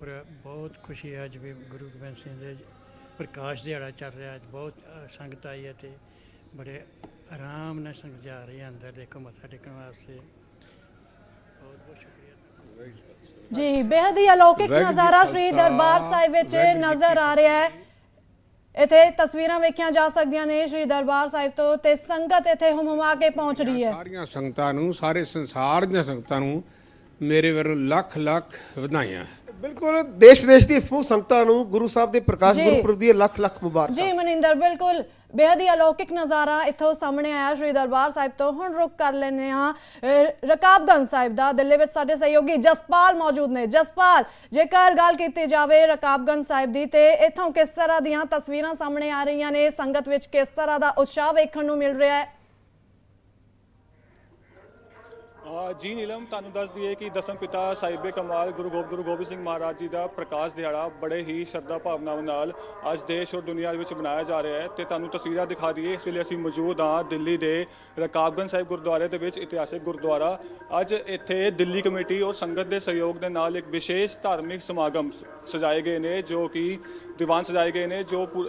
ਪਰ ਬਹੁਤ ਖੁਸ਼ੀ ਹੈ ਅੱਜ ਵੀ ਗੁਰੂ ਗੋਬਿੰਦ ਸਿੰਘ ਦੇ ਪ੍ਰਕਾਸ਼ ਦਿਹਾੜਾ ਚੱਲ ਰਿਹਾ ਅੱਜ ਬਹੁਤ ਸੰਗਤ ਆਈ ਹੈ ਤੇ ਬੜੇ ਆਰਾਮ ਨਾਲ ਸੰਗਤ ਜਾ ਰਹੀ ਹੈ ਅੰਦਰ ਦੇਖੋ ਮੱਥਾ ਟੇਕਣ ਵਾਸਤੇ। ਬਹੁਤ ਬਹੁਤ ਸ਼ੁਕਰੀਆ। ਜੀ ਬੇहद ਹੀ ਅਲੌਕਿਕ ਨਜ਼ਾਰਾ ਸ਼੍ਰੀ ਦਰਬਾਰ ਸਾਹਿਬ ਵਿੱਚ ਨਜ਼ਰ ਆ ਰਿਹਾ ਹੈ। ਇੱਥੇ ਤਸਵੀਰਾਂ ਵੇਖੀਆਂ ਜਾ ਸਕਦੀਆਂ ਨੇ ਸ਼੍ਰੀ ਦਰਬਾਰ ਸਾਹਿਬ ਤੋਂ ਤੇ ਸੰਗਤ ਇੱਥੇ ਹੁਮਾ ਕੇ ਪਹੁੰਚ ਰਹੀ ਹੈ। ਸਾਰੀਆਂ ਸੰਗਤਾਂ ਨੂੰ, ਸਾਰੇ ਸੰਸਾਰ ਦੀਆਂ ਸੰਗਤਾਂ ਨੂੰ ਮੇਰੇ ਵੱਲੋਂ ਲੱਖ ਲੱਖ ਵਧਾਈਆਂ। ਬਿਲਕੁਲ ਦੇਸ਼ ਵਿਦੇਸ਼ ਦੀ ਸਮੂਹ ਸੰਗਤਾਂ ਨੂੰ ਗੁਰੂ ਸਾਹਿਬ ਦੇ ਪ੍ਰਕਾਸ਼ ਜੀ। ਗੁਰਪੁਰਬ ਦੀਆਂ ਲੱਖ ਲੱਖ ਮੁਬਾਰਕਾਂ। ਜੀ ਮਨਿੰਦਰ ਬਿਲਕੁਲ। ਬੇहद ਹੀ ਅਲੌਕਿਕ ਨਜ਼ਾਰਾ ਇੱਥੋਂ ਸਾਹਮਣੇ ਆਇਆ ਸ਼੍ਰੀ ਦਰਬਾਰ ਸਾਹਿਬ ਤੋਂ। ਹੁਣ ਰੁਕ ਕਰ ਲੈਨੇ ਆ ਰਕਾਬਗੰਜ ਸਾਹਿਬ ਦਾ ਦਿੱਲੀ ਵਿੱਚ ਸਾਡੇ ਸਹਿਯੋਗੀ ਜਸਪਾਲ ਮੌਜੂਦ ਨੇ। ਜਸਪਾਲ ਜੇਕਰ ਗੱਲ ਕੀਤੀ ਜਾਵੇ ਰਕਾਬਗੰਜ ਸਾਹਿਬ ਦੀ ਤੇ ਇੱਥੋਂ ਕਿਸ ਤਰ੍ਹਾਂ ਦੀਆਂ ਤਸਵੀਰਾਂ ਸਾਹਮਣੇ ਆ ਰਹੀਆਂ ਨੇ? ਸੰਗਤ ਵਿੱਚ ਕਿਸ ਤਰ੍ਹਾਂ ਦਾ ਉਤਸ਼ਾਹ ਵੇਖਣ ਨੂੰ ਮਿਲ ਰਿਹਾ ਹੈ? ਜੀ ਨੀਲਮ, ਤੁਹਾਨੂੰ ਦੱਸ ਦਈਏ ਕਿ ਦਸਮ ਪਿਤਾ ਸਾਹਿਬੇ ਕਮਾਲ ਗੁਰੂ ਗੋਬਿੰਦ ਗੁਰੂ ਗੋਬਿੰਦ ਸਿੰਘ ਮਹਾਰਾਜ ਜੀ ਦਾ ਪ੍ਰਕਾਸ਼ ਦਿਹਾੜਾ ਬੜੇ ਹੀ ਸ਼ਰਧਾ ਭਾਵਨਾਵਾਂ ਨਾਲ ਅੱਜ ਦੇਸ਼ ਔਰ ਦੁਨੀਆ ਦੇ ਵਿੱਚ ਮਨਾਇਆ ਜਾ ਰਿਹਾ ਹੈ ਤੇ ਤੁਹਾਨੂੰ ਤਸਵੀਰਾਂ ਦਿਖਾ ਦਈਏ। ਇਸ ਵੇਲੇ ਅਸੀਂ ਮੌਜੂਦ ਹਾਂ ਦਿੱਲੀ ਦੇ ਰਕਾਬਗੰਜ ਸਾਹਿਬ ਗੁਰਦੁਆਰੇ ਦੇ ਵਿੱਚ ਇਤਿਹਾਸਿਕ ਗੁਰਦੁਆਰਾ। ਅੱਜ ਇੱਥੇ ਦਿੱਲੀ ਕਮੇਟੀ ਔਰ ਸੰਗਤ ਦੇ ਸਹਿਯੋਗ ਦੇ ਨਾਲ ਇੱਕ ਵਿਸ਼ੇਸ਼ ਧਾਰਮਿਕ ਸਮਾਗਮ ਸ- ਸਜਾਏ ਗਏ ਨੇ, ਜੋ ਕਿ ਦੀਵਾਨ ਸਜਾਏ ਗਏ ਨੇ, ਜੋ ਪੂ-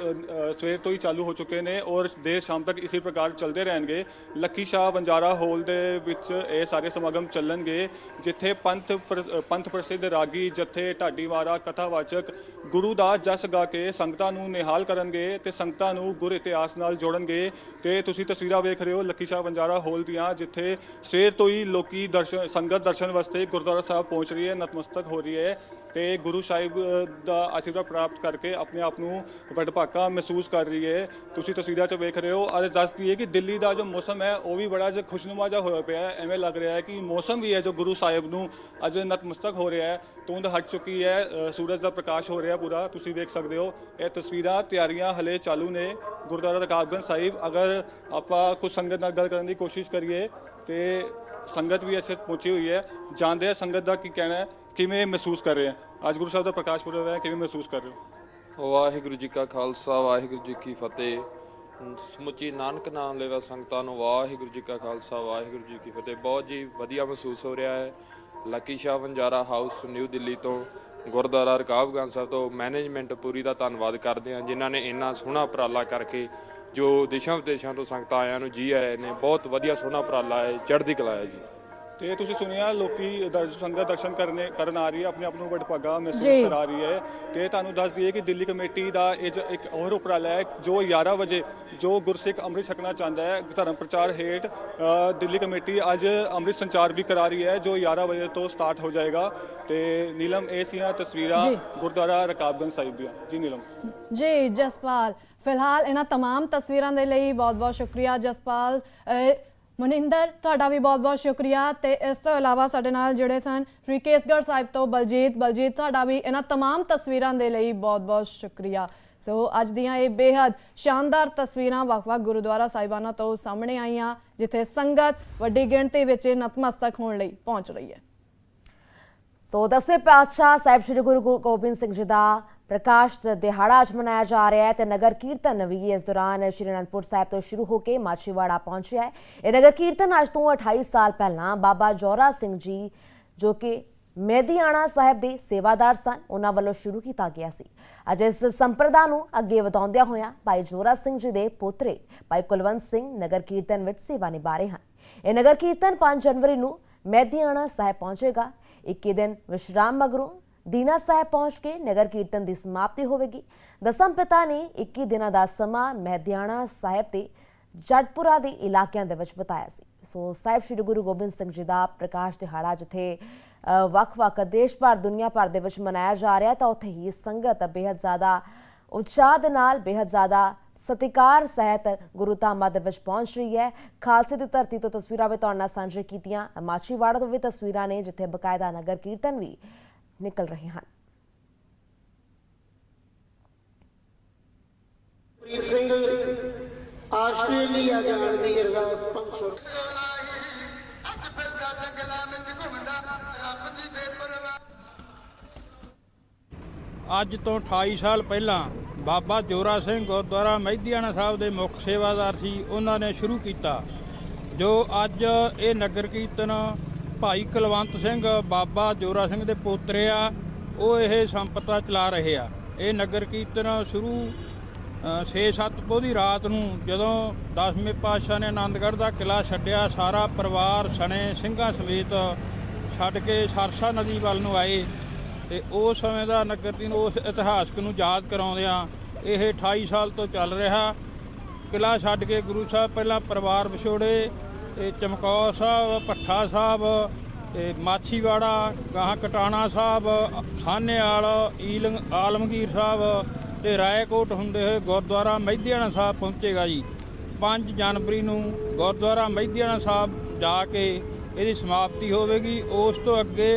ਸਵੇਰ ਤੋਂ ਹੀ ਚਾਲੂ ਹੋ ਚੁੱਕੇ ਨੇ ਔਰ ਦੇਰ ਸ਼ਾਮ ਤੱਕ ਇਸੇ ਪ੍ਰਕਾਰ ਚੱਲਦੇ ਰਹਿਣਗੇ। ਲੱਕੀ ਸ਼ਾਹ ਬੰਜਾਰਾ ਹਾਲ ਦੇ ਵਿੱਚ ਇਹ ਸਾਰੇ ਸਮਾਗਮ ਚੱਲਣਗੇ, ਜਿੱਥੇ ਪੰਥ ਪ੍ਰ- ਪੰਥ ਪ੍ਰਸਿੱਧ ਰਾਗੀ ਜਥੇ ਢਾਡੀਵਾਰਾ ਕਥਾਵਾਚਕ ਗੁਰੂ ਦਾ ਜਸ ਗਾ ਕੇ ਸੰਗਤਾਂ ਨੂੰ ਨਿਹਾਲ ਕਰਨਗੇ ਤੇ ਸੰਗਤਾਂ ਨੂੰ ਗੁਰ ਇਤਿਹਾਸ ਨਾਲ ਜੋੜਨਗੇ। ਤੇ ਤੁਸੀਂ ਤਸਵੀਰਾਂ ਵੇਖ ਰਹੇ ਹੋ ਲੱਕੀ ਸ਼ਾਹ ਬੰਜਾਰਾ ਹਾਲ ਦੀਆਂ, ਜਿੱਥੇ ਸਵੇਰ ਤੋਂ ਹੀ ਲੋਕੀ ਦਰਸ਼ਨ ਸੰਗਤ ਦਰਸ਼ਨ ਵਾਸਤੇ ਗੁਰਦੁਆਰਾ ਸਾਹਿਬ ਪਹੁੰਚ ਰਹੀ ਹੈ, ਨਤਮਸਤਕ ਹੋ ਰਹੀ ਹੈ ਤੇ ਗੁਰੂ ਸਾਹਿਬ ਦਾ ਆਸ਼ੀਰਵਾਦ ਪ੍ਰਾਪਤ ਕਰਕੇ ਆਪਣੇ ਆਪ ਨੂੰ ਵਡਭਾਗਾ ਮਹਿਸੂਸ ਕਰ ਰਹੀ ਹੈ। ਤੁਸੀਂ ਤਸਵੀਰਾਂ 'ਚ ਵੇਖ ਰਹੇ ਹੋ ਔਰ ਦੱਸਦੀ ਹੈ ਕਿ ਦਿੱਲੀ ਦਾ ਜੋ ਮੌਸਮ ਹੈ, ਉਹ ਵੀ ਬੜਾ ਜਿਹਾ ਖੁਸ਼ਨੁਮਾ ਜਿਹਾ ਹੋਇਆ ਪਿਆ ਹੈ। ਐਵੇਂ ਲੱਗ ਰਿਹਾ ਹੈ ਕਿ ਮੌਸਮ ਵੀ ਹੈ ਜੋ ਗੁਰੂ ਸਾਹਿਬ ਨੂੰ ਅੱਜ ਨਤਮਸਤਕ ਹੋ ਰਿਹਾ ਹੈ। ਧੁੰਦ ਹਟ ਚੁੱਕੀ ਹੈ ਸੂਰਜ ਦਾ ਪ੍ਰਕਾਸ਼ ਹੋ ਰਿਹਾ ਪੂਰਾ, ਤੁਸੀਂ ਦੇਖ ਸਕਦੇ ਹੋ। ਇਹ ਤਸਵੀਰਾਂ ਤਿਆਰੀਆਂ ਹਲੇ ਚਾਲੂ ਨੇ। ਗੁਰਦੁਆਰਾ ਰਕਾਬਗੰਜ ਸਾਹਿਬ, ਅਗਰ ਆਪਾਂ ਕੁਝ ਸੰਗਤ ਨਾਲ ਗੱਲ ਕਰਨ ਦੀ ਕੋਸ਼ਿਸ਼ ਕਰੀਏ, ਤੇ ਸੰਗਤ ਵੀ ਇੱਥੇ ਪਹੁੰਚੀ ਹੋਈ ਹੈ। ਜਾਣਦੇ ਆ ਸੰਗਤ ਦਾ ਕੀ ਕਹਿਣਾ ਹੈ। ਕਿਵੇਂ ਮਹਿਸੂਸ ਕਰ ਰਹੇ ਹੈ ਅੱਜ ਗੁਰੂ ਸਾਹਿਬ ਦਾ ਪ੍ਰਕਾਸ਼ ਪੁਰਬ ਹੈ, ਕਿਵੇਂ ਮਹਿਸੂਸ ਕਰ ਰਹੇ ਹੋ? ਵਾਹਿਗੁਰੂ ਜੀ ਕਾ ਖਾਲਸਾ, ਵਾਹਿਗੁਰੂ ਜੀ ਕੀ ਫਤਿਹ। ਸਮੁੱਚੀ ਨਾਨਕ ਨਾਮ ਲੈਵਾ ਸੰਗਤਾਂ ਨੂੰ ਵਾਹਿਗੁਰੂ ਜੀ ਕਾ ਖਾਲਸਾ, ਵਾਹਿਗੁਰੂ ਜੀ ਕੀ ਫਤਿਹ। ਬਹੁਤ ਜੀ ਵਧੀਆ ਮਹਿਸੂਸ ਹੋ ਰਿਹਾ ਹੈ। ਲੱਕੀ ਸ਼ਾਹ ਵੰਜਾਰਾ ਹਾਊਸ, ਨਿਊ ਦਿੱਲੀ ਤੋਂ ਗੁਰਦੁਆਰਾ ਰਕਾਬਗੰਜ ਸਾਹਿਬ ਤੋਂ ਮੈਨੇਜਮੈਂਟ ਪੂਰੀ ਦਾ ਧੰਨਵਾਦ ਕਰਦੇ ਹਾਂ, ਜਿਨ੍ਹਾਂ ਨੇ ਇੰਨਾ ਸੋਹਣਾ ਉਪਰਾਲਾ ਕਰਕੇ ਜੋ ਦੇਸ਼ਾਂ ਵਿਦੇਸ਼ਾਂ ਤੋਂ ਸੰਗਤਾਂ ਆਇਆਂ ਨੂੰ ਜੀ ਆਏ ਨੇ, ਬਹੁਤ ਵਧੀਆ ਸੋਹਣਾ ਉਪਰਾਲਾ ਹੈ, ਚੜ੍ਹਦੀ ਕਲਾ ਹੈ ਜੀ। ਤੇ ਤੁਸੀਂ ਸੁਣਿਆ ਲੋਕੀ ਦਰ- ਸੰਗਤ ਦਰਸ਼ਨ ਕਰਨੇ ਕਰਨ ਆ ਰਹੀ ਹੈ ਆਪਣੇ ਆਪ ਨੂੰ ਵਡਭਾਗਾ ਜੀ। ਮਹਿਸੂਸ ਕਰਾ ਰਹੀ ਹੈ ਤੇ ਤੁਹਾਨੂੰ ਦੱਸ ਦਈਏ ਕਿ ਦਿੱਲੀ ਕਮੇਟੀ ਦਾ ਇਹ 'ਚ ਇੱਕ ਹੋਰ ਉਪਰਾਲਾ ਹੈ ਜੋ 11 ਵਜੇ ਜੋ ਗੁਰਸਿੱਖ ਅੰਮ੍ਰਿਤ ਛਕਣਾ ਚਾਹੁੰਦਾ ਹੈ ਧਰਮ ਪ੍ਰਚਾਰ ਹੇਠ ਅ, ਦਿੱਲੀ ਕਮੇਟੀ ਅੱਜ ਅੰਮ੍ਰਿਤ ਸੰਚਾਰ ਵੀ ਕਰਾ ਰਹੀ ਹੈ ਜੋ 11 ਵਜੇ ਤੋਂ ਸਟਾਰਟ ਹੋ ਜਾਏਗਾ ਤੇ ਨੀਲਮ ਇਹ ਸੀਆਂ ਤਸਵੀਰਾਂ ਜੀ। ਗੁਰਦੁਆਰਾ ਰਕਾਬਗੰਜ ਸਾਹਿਬ ਦੀਆਂ ਜੀ ਨੀਲਮ ਜੀ ਜਸਪਾਲ ਫਿਲਹਾਲ ਇਹਨਾਂ तमाम ਤਸਵੀਰਾਂ ਦੇ ਲਈ ਬਹੁਤ-ਬਹੁਤ ਸ਼ੁਕਰੀਆ ਜਸਪਾਲ ਅਹ, ਮਨਿੰਦਰ, ਤੁਹਾਡਾ ਵੀ ਬਹੁਤ-ਬਹੁਤ ਸ਼ੁਕਰੀਆ ਤੇ ਇਸ ਤੋਂ ਇਲਾਵਾ ਸਾਡੇ ਨਾਲ ਜੁੜੇ ਸਨ ਰਿਕੇਸਗੜ ਸਾਹਿਬ ਤੋਂ ਬਲਜੀਤ। ਬਲਜੀਤ, ਤੁਹਾਡਾ ਵੀ ਇਹਨਾਂ तमाम ਤਸਵੀਰਾਂ ਦੇ ਲਈ ਬਹੁਤ-ਬਹੁਤ ਸ਼ੁਕਰੀਆ। ਸੋ ਅੱਜ ਦੀਆਂ ਇਹ ਬੇहद ਸ਼ਾਨਦਾਰ ਤਸਵੀਰਾਂ ਵੱਖ-ਵੱਖ ਗੁਰਦੁਆਰਾ ਸਾਹਿਬਾਨਾਂ ਤੋਂ ਸਾਹਮਣੇ ਆਈਆਂ, ਜਿੱਥੇ ਸੰਗਤ ਵੱਡੀ ਗਿਣਤੀ ਵਿੱਚ ਨਤਮਸਤਕ ਹੋਣ ਲਈ ਪਹੁੰਚ ਰਹੀ ਹੈ। ਸੋ ਦਸਵੇਂ ਪਾਤਸ਼ਾਹ ਸਾਹਿਬ ਸ੍ਰੀ ਗੁਰੂ ਗੋਬਿੰਦ ਸਿੰਘ ਜੀ ਦਾ ਪ੍ਰਕਾਸ਼ ਦਿਹਾੜਾ ਅੱਜ ਮਨਾਇਆ ਜਾ ਰਿਹਾ ਹੈ ਤੇ ਨਗਰ ਕੀਰਤਨ ਵੀ ਇਸ ਦੌਰਾਨ ਸ਼੍ਰੀ ਅਨੰਦਪੁਰ ਸਾਹਿਬ ਤੋਂ ਸ਼ੁਰੂ ਹੋ ਕੇ ਮਾਛੀਵਾੜਾ ਪਹੁੰਚਿਆ ਹੈ। ਇਹ ਨਗਰ ਕੀਰਤਨ ਅੱਜ ਤੋਂ 28 ਸਾਲ ਪਹਿਲਾਂ ਬਾਬਾ ਜੋਰਾ ਸਿੰਘ ਜੀ, ਜੋ ਕਿ ਮੈਦੀਆਣਾ ਸਾਹਿਬ ਦੇ ਸੇਵਾਦਾਰ ਸਨ, ਉਹਨਾਂ ਵੱਲੋਂ ਸ਼ੁਰੂ ਕੀਤਾ ਗਿਆ ਸੀ। ਅੱਜ ਇਸ ਸੰਪਰਦਾ ਨੂੰ ਅੱਗੇ ਵਧਾਉਂਦਿਆਂ ਹੋਇਆਂ ਭਾਈ ਜੋਰਾ ਸਿੰਘ ਜੀ ਦੇ ਪੋਤਰੇ ਭਾਈ ਕੁਲਵੰਤ ਸਿੰਘ ਨਗਰ ਕੀਰਤਨ ਵਿੱਚ ਸੇਵਾ ਨਿਭਾ ਰਹੇ ਹਨ। ਇਹ ਨਗਰ ਕੀਰਤਨ 5 ਜਨਵਰੀ ਨੂੰ ਮੈਦੀਆਣਾ ਸਾਹਿਬ ਪਹੁੰਚੇਗਾ। 21 ਦਿਨ ਵਿਸ਼ਰਾਮ ਮਗਰੋਂ ਦੀਨਾ ਸਾਹਿਬ ਪਹੁੰਚ ਕੇ ਨਗਰ ਕੀਰਤਨ ਦੀ ਸਮਾਪਤੀ ਹੋਵੇਗੀ। ਦਸਮ ਪਿਤਾ ਨੇ 21 ਦਿਨਾਂ ਦਾ ਸਮਾਂ ਮਹਿਦਿਆਣਾ ਸਾਹਿਬ ਤੇ ਜੱਟਪੁਰਾ ਦੇ ਇਲਾਕਿਆਂ ਦੇ ਵਿੱਚ ਬਤਾਇਆ ਸੀ। ਸੋ ਸਾਹਿਬ ਸ੍ਰੀ ਗੁਰੂ ਗੋਬਿੰਦ ਸਿੰਘ ਜੀ ਦਾ ਪ੍ਰਕਾਸ਼ ਦਿਹਾੜਾ ਜਿੱਥੇ ਵੱਖ-ਵੱਖ ਦੇਸ਼ ਭਰ, ਦੁਨੀਆ ਭਰ ਦੇ ਵਿੱਚ ਮਨਾਇਆ ਜਾ ਰਿਹਾ, ਤਾਂ ਉੱਥੇ ਹੀ ਸੰਗਤ ਬੇਹੱਦ ਜ਼ਿਆਦਾ ਉਤਸ਼ਾਹ ਦੇ ਨਾਲ, ਬੇਹੱਦ ਜ਼ਿਆਦਾ ਸਤਿਕਾਰ ਸਹਿਤ ਗੁਰੂ ਧਾਮਾਂ ਦੇ ਵਿੱਚ ਪਹੁੰਚ ਰਹੀ ਹੈ। ਖਾਲਸੇ ਦੀ ਧਰਤੀ ਤੋਂ ਤਸਵੀਰਾਂ ਵੀ ਤੁਹਾਡੇ ਨਾਲ ਸਾਂਝੇ ਕੀਤੀਆਂ। ਮਾਛੀਵਾੜਾ ਤੋਂ ਵੀ ਤਸਵੀਰਾਂ ਨੇ, ਜਿੱਥੇ ਬਕਾਇਦਾ ਨਗਰ ਕੀਰਤਨ ਵੀ ਨਿਕਲ ਰਹੇ ਹਨ ਪ੍ਰੀਤ ਸਿੰਘ ਆਸਟ੍ਰੇਲੀਆ ਜਾਣ ਦੀ ਅਰਦਾਸ 500 ਅੱਜ ਫਿਰਦਾ ਜੰਗਲਾਂ ਵਿੱਚ ਘੁੰਮਦਾ ਰੱਬ ਦੀ ਬੇਪਰਵਾਹ ਅੱਜ ਤੋਂ 28 ਸਾਲ ਪਹਿਲਾਂ ਬਾਬਾ ਜੋਰਾ ਸਿੰਘ ਗੁਰਦੁਆਰਾ ਮਹਿਦੀਆਣਾ ਸਾਹਿਬ ਦੇ ਮੁੱਖ ਸੇਵਾਦਾਰ ਸੀ। ਉਹਨਾਂ ਨੇ ਸ਼ੁਰੂ ਕੀਤਾ ਜੋ ਅੱਜ ਇਹ ਨਗਰ ਕੀਰਤਨ ਭਾਈ ਕੁਲਵੰਤ ਸਿੰਘ ਬਾਬਾ ਜੋਰਾ ਸਿੰਘ ਦੇ ਪੋਤਰੇ ਆ, ਉਹ ਇਹ ਸੰਪਤਾ ਚਲਾ ਰਹੇ ਆ। ਇਹ ਨਗਰ ਕੀਰਤਨ ਸ਼ੁਰੂ 6-7 ਪੋਹ ਦੀ ਰਾਤ ਨੂੰ ਜਦੋਂ ਦਸਵੇਂ ਪਾਤਸ਼ਾਹ ਨੇ ਆਨੰਦਗੜ੍ਹ ਦਾ ਕਿਲਾ ਛੱਡਿਆ, ਸਾਰਾ ਪਰਿਵਾਰ ਸਣੇ ਸਿੰਘਾਂ ਸਮੇਤ ਛੱਡ ਕੇ ਸਰਸਾ ਨਦੀ ਵੱਲ ਨੂੰ ਆਏ ਤੇ ਉਸ ਸਮੇਂ ਦਾ ਨਗਰ ਕੀਰਤਨ ਉਸ ਇਤਿਹਾਸਕ ਨੂੰ ਯਾਦ ਕਰਾਉਂਦਿਆਂ ਇਹ 28 ਸਾਲ ਤੋਂ ਚੱਲ ਰਿਹਾ। ਕਿਲਾ ਛੱਡ ਕੇ ਗੁਰੂ ਸਾਹਿਬ ਪਹਿਲਾਂ ਪਰਿਵਾਰ ਵਿਛੋੜੇ ਤੇ ਚਮਕੌਰ ਸਾਹਿਬ, ਭੱਠਾ ਸਾਹਿਬ, ਤੇ ਮਾਛੀਵਾੜਾ, ਗਾਹਾਂ ਕਟਾਣਾ ਸਾਹਿਬ ਸਾਹਨੇਵਾਲ ਈਲੰਗ ਆਲਮਗੀਰ ਸਾਹਿਬ ਤੇ ਰਾਏਕੋਟ ਹੁੰਦੇ ਹੋਏ ਗੁਰਦੁਆਰਾ ਮਹਿਦਿਆਣਾ ਸਾਹਿਬ ਪਹੁੰਚੇਗਾ ਜੀ। 5 ਜਨਵਰੀ ਨੂੰ ਗੁਰਦੁਆਰਾ ਮਹਿਦਿਆਣਾ ਸਾਹਿਬ ਜਾ ਕੇ ਇਹਦੀ ਸਮਾਪਤੀ ਹੋਵੇਗੀ। ਉਸ ਤੋਂ ਅੱਗੇ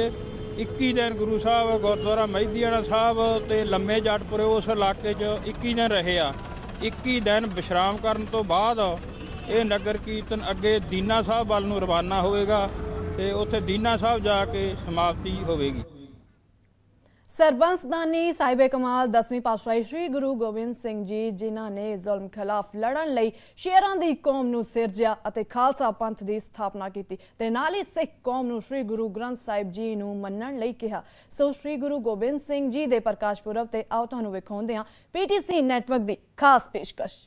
21 ਦਿਨ ਗੁਰੂ ਸਾਹਿਬ ਗੁਰਦੁਆਰਾ ਮਹਿਦਿਆਣਾ ਸਾਹਿਬ ਤੇ ਲੰਮੇ ਜੱਟਪੁਰੇ ਉਸ ਇਲਾਕੇ 'ਚ 21 ਦਿਨ ਰਹੇ ਆ। 21 ਦਿਨ ਵਿਸ਼ਰਾਮ ਕਰਨ ਤੋਂ ਬਾਅਦ ਇਹ ਨਗਰ ਕੀਰਤਨ ਅੱਗੇ ਦੀਨਾ ਸਾਹਿਬ ਵੱਲ ਨੂੰ ਰਵਾਨਾ ਹੋਵੇਗਾ ਤੇ ਉੱਥੇ ਦੀਨਾ ਸਾਹਿਬ ਜਾ ਕੇ ਸਮਾਪਤੀ ਹੋਵੇਗੀ। ਸਰਬੰਸਦਾਨੀ ਸਾਹਿਬੇ ਕਮਾਲ 10ਵੀਂ ਪਾਤਸ਼ਾਹੀ ਸ੍ਰੀ ਗੁਰੂ ਗੋਬਿੰਦ ਸਿੰਘ ਜੀ, ਜਿਨ੍ਹਾਂ ਨੇ ਜ਼ੁਲਮ ਖਿਲਾਫ ਲੜਨ ਲਈ ਸ਼ੇਰਾਂ ਦੀ ਕੌਮ ਨੂੰ ਸਿਰਜਿਆ ਅਤੇ ਖਾਲਸਾ ਪੰਥ ਦੀ ਸਥਾਪਨਾ ਕੀਤੀ ਤੇ ਨਾਲ ਹੀ ਸਿੱਖ ਕੌਮ ਨੂੰ ਸ੍ਰੀ ਗੁਰੂ ਗ੍ਰੰਥ ਸਾਹਿਬ ਜੀ ਨੂੰ ਮੰਨਣ ਲਈ ਕਿਹਾ। ਸੋ ਸ੍ਰੀ ਗੁਰੂ ਗੋਬਿੰਦ ਸਿੰਘ ਜੀ ਦੇ ਪ੍ਰਕਾਸ਼ ਪੁਰਬ ਤੇ ਆਓ ਤੁਹਾਨੂੰ ਵਿਖਾਉਂਦੇ ਹਾਂ ਪੀਟੀਸੀ ਨੈਟਵਰਕ ਦੀ ਖਾਸ ਪੇਸ਼ਕਸ਼।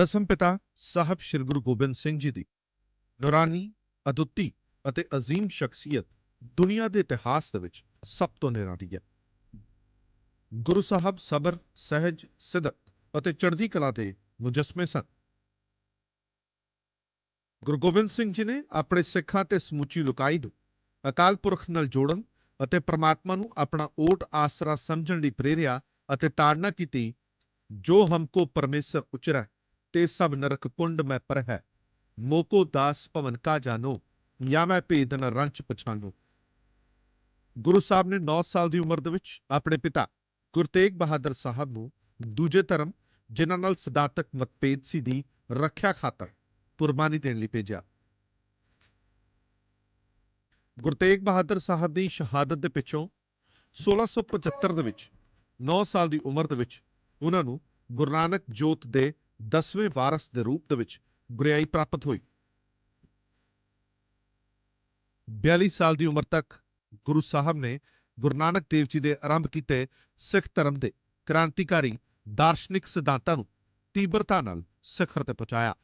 ਦਸਮ ਪਿਤਾ ਸਾਹਿਬ ਸ੍ਰੀ ਗੁਰੂ ਗੋਬਿੰਦ ਸਿੰਘ ਜੀ ਦੀ। ਨੂਰਾਨੀ, ਅਦੁੱਤੀ ਅਤੇ ਅਜ਼ੀਮ ਸ਼ਖਸੀਅਤ ਦੁਨੀਆ ਦੇ ਇਤਿਹਾਸ ਦੇ ਵਿੱਚ ਸਭ ਤੋਂ ਨਿਰਾਲੀ ਹੈ। ਗੁਰੂ ਸਾਹਿਬ ਸਬਰ, ਸਹਿਜ, ਸਿਦਕ ਅਤੇ ਚੜ੍ਹਦੀ ਕਲਾ ਦੇ ਮੁਜਸਮੇ ਸਨ। ਗੁਰੂ ਗੋਬਿੰਦ ਸਿੰਘ ਜੀ ਨੇ ਆਪਣੇ ਸਿੱਖਾਂ ਤੇ ਸਮੁੱਚੀ ਲੁਕਾਈ ਨੂੰ ਅਕਾਲ ਪੁਰਖ ਨਾਲ ਜੋੜਨ ਅਤੇ ਪ੍ਰਮਾਤਮਾ ਨੂੰ ਆਪਣਾ ਓਟ ਆਸਰਾ ਸਮਝਣ ਲਈ ਪ੍ਰੇਰਿਆ ਅਤੇ ਤਾੜਨਾ ਕੀਤੀ, ਜੋ ਹਮਕੋ ਪਰਮੇਸ਼ਰ ਉਚਰਾ। ਤੇ ਸਭ ਨਰਕ ਕੁੰਡ ਮੈਂ ਪਰ ਹੈ। ਮੋਕੋ ਦਾਸ ਭਵਨ ਕਾ ਜਾਨੋ, ਜਾਂ ਮੈਂ ਭੇਦ ਨ ਰੰਚ ਪਛਾਨੋ। ਗੁਰੂ ਸਾਹਿਬ ਨੇ 9 ਸਾਲ ਦੀ ਉਮਰ ਦੇ ਵਿੱਚ ਆਪਣੇ ਪਿਤਾ ਗੁਰੂ ਤੇਗ ਬਹਾਦਰ ਸਾਹਿਬ ਨੂੰ ਦੂਜੇ ਧਰਮ, ਜਿਨ੍ਹਾਂ ਨਾਲ ਸਦਾਤਕ ਮਤਭੇਦ ਸੀ ਦੀ ਰੱਖਿਆ ਖਾਤਰ ਕੁਰਬਾਨੀ ਦੇਣ ਲਈ ਭੇਜਿਆ। ਗੁਰੂ ਤੇਗ ਬਹਾਦਰ ਸਾਹਿਬ ਦੀ ਸ਼ਹਾਦਤ ਦੇ ਪਿੱਛੋਂ 1675 ਦੇ ਵਿੱਚ 9 ਸਾਲ ਦੀ ਉਮਰ ਦੇ ਵਿੱਚ, ਉਹਨਾਂ ਨੂੰ ਗੁਰੂ ਨਾਨਕ ਜੋਤ ਦੇ 10ਵੇਂ ਵਾਰਸ ਦੇ ਰੂਪ ਦੇ ਵਿੱਚ ਗੁਰਿਆਈ ਪ੍ਰਾਪਤ ਹੋਈ। 42 ਸਾਲ ਦੀ ਉਮਰ ਤੱਕ ਗੁਰੂ ਸਾਹਿਬ ਨੇ ਗੁਰੂ ਨਾਨਕ ਦੇਵ ਜੀ ਦੇ ਆਰੰਭ ਕੀਤੇ ਸਿੱਖ ਧਰਮ ਦੇ ਕ੍ਰਾਂਤੀਕਾਰੀ ਦਾਰਸ਼ਨਿਕ ਸਿਧਾਂਤਾਂ ਨੂੰ ਤੀਬਰਤਾ ਨਾਲ ਸਿਖਰ ਤੇ ਪਹੁੰਚਾਇਆ।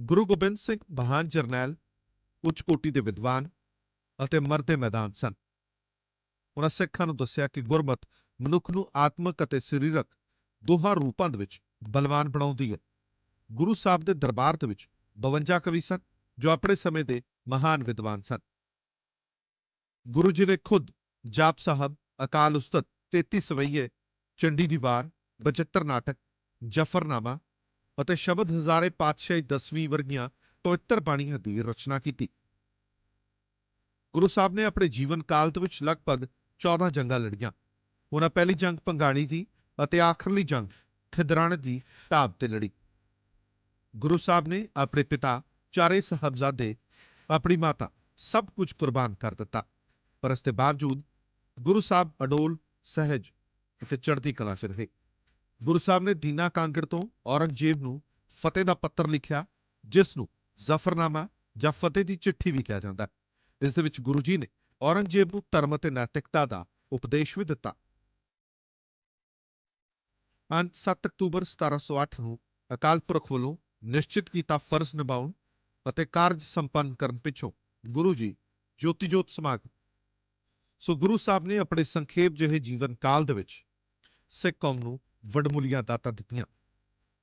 ਗੁਰੂ ਗੋਬਿੰਦ ਸਿੰਘ ਮਹਾਨ ਜਰਨੈਲ, ਉੱਚ ਕੋਟੀ ਦੇ ਵਿਦਵਾਨ ਅਤੇ ਮਰਦੇ ਮੈਦਾਨ ਸਨ। ਉਹਨਾਂ ਸਿੱਖਾਂ ਨੂੰ ਦੱਸਿਆ ਕਿ ਗੁਰਮਤ ਮਨੁੱਖ ਨੂੰ ਆਤਮਿਕ ਅਤੇ ਸਰੀਰਕ ਦੋਹਾਂ ਰੂਪਾਂ ਦੇ ਵਿੱਚ ਬਲਵਾਨ ਬਣਾਉਂਦੀ ਹੈ। ਗੁਰੂ ਸਾਹਿਬ ਦੇ ਦਰਬਾਰ ਦੇ ਵਿੱਚ 52 ਕਵੀ ਸਨ, ਜੋ ਆਪਣੇ ਸਮੇਂ ਦੇ ਮਹਾਨ ਵਿਦਵਾਨ ਸਨ। ਗੁਰੂ ਜੀ ਨੇ ਖੁਦ ਜਾਪ ਸਾਹਿਬ, ਅਕਾਲ ਉਸਤਤ 33 ਸਵਈਏ, ਚੰਡੀ ਦੀ ਵਾਰ 75 ਨਾਟਕ, ਜਫਰਨਾਮਾ ਅਤੇ ਸ਼ਬਦ ਹਜ਼ਾਰੇ ਪਾਤਸ਼ਾਹੀ 10ਵੀਂ ਵਰਗੀਆਂ ਪਵਿੱਤਰ ਬਾਣੀਆਂ ਦੀ ਰਚਨਾ ਕੀਤੀ। ਗੁਰੂ ਸਾਹਿਬ ਨੇ ਆਪਣੇ ਜੀਵਨ ਕਾਲ ਦੇ ਵਿੱਚ ਲਗਭਗ 14 ਜੰਗਾਂ ਲੜੀਆਂ। ਉਹਨਾਂ ਪਹਿਲੀ ਜੰਗ ਪੰਗਾਣੀ ਦੀ ਅਤੇ ਆਖਰਲੀ ਜੰਗ ਖਿਦਰਾਣੇ ਦੀ ਢਾਬ ਤੇ ਲੜੀ। ਗੁਰੂ ਸਾਹਿਬ ਨੇ ਆਪਣੇ ਪਿਤਾ ਚਾਰੇ ਸਾਹਿਬਜ਼ਾਦੇ, ਆਪਣੀ ਮਾਤਾ ਸਭ ਕੁਝ ਕੁਰਬਾਨ ਕਰ ਦਿੱਤਾ। ਪਰ ਇਸ ਦੇ ਬਾਵਜੂਦ ਗੁਰੂ ਸਾਹਿਬ ਅਡੋਲ, ਸਹਿਜ ਅਤੇ ਚੜ੍ਹਦੀ ਕਲਾ 'ਚ ਰਹੇ। ਗੁਰੂ ਸਾਹਿਬ ਨੇ ਦੀਨਾ ਕਾਂਗੜ ਤੋਂ ਔਰੰਗਜ਼ੇਬ ਨੂੰ ਫਤਿਹ ਦਾ ਪੱਤਰ ਲਿਖਿਆ, ਜਿਸ ਨੂੰ ਜ਼ਫਰਨਾਮਾ ਜਾਂ ਫਤਿਹ ਦੀ ਚਿੱਠੀ ਵੀ ਕਿਹਾ ਜਾਂਦਾ। ਹੈ ਇਸ ਦੇ ਵਿੱਚ ਗੁਰੂ ਜੀ ਨੇ ਔਰੰਗਜ਼ੇਬ ਨੂੰ ਧਰਮ ਅਤੇ ਨੈਤਿਕਤਾ ਦਾ ਉਪਦੇਸ਼ ਵੀ ਦਿੱਤਾ। ਅੰਤ 7 ਅਕਤੂਬਰ 1708 ਨੂੰ ਅਕਾਲ ਪੁਰਖ ਵੱਲੋਂ ਨਿਸ਼ਚਿਤ ਕੀਤਾ ਫਰਜ਼ ਨਿਭਾਉਣ ਅਤੇ ਕਾਰਜ ਸੰਪੰਨ ਕਰਨ ਪਿੱਛੋਂ ਗੁਰੂ ਜੀ ਜੋਤੀ ਜੋਤ ਸਮਾਗਮ ਸੋ ਗੁਰੂ ਸਾਹਿਬ ਨੇ ਆਪਣੇ ਸੰਖੇਪ ਜਿਹੇ ਜੀਵਨ ਕਾਲ ਦੇ ਵਿੱਚ ਸਿੱਖ ਕੌਮ ਨੂੰ ਵਡਮੁੱਲੀਆਂ ਦਾਤਾਂ ਦਿੱਤੀਆਂ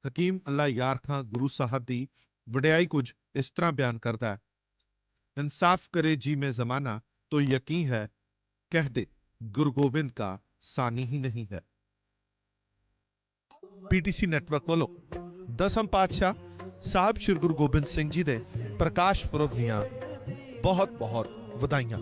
ਹਕੀਮ ਅੱਲਾ ਯਾਰ ਖਾਂ ਗੁਰੂ ਸਾਹਿਬ ਦੀ ਵਡਿਆਈ ਕੁਝ ਇਸ ਤਰ੍ਹਾਂ ਬਿਆਨ ਕਰਦਾ ਹੈ इंसाफ करे जी में जमाना तो यकीन है कह दे गुरु गोविंद का सानी ही नहीं है ਪੀਟੀਸੀ ਨੈਟਵਰਕ ਵੱਲੋਂ ਦਸਮ ਪਾਤਸ਼ਾਹ ਸਾਹਿਬ ਸ੍ਰੀ ਗੁਰੂ ਗੋਬਿੰਦ ਸਿੰਘ ਜੀ ਦੇ ਪ੍ਰਕਾਸ਼ ਪੁਰਬ ਦੀਆਂ ਬਹੁਤ ਬਹੁਤ ਵਧਾਈਆਂ।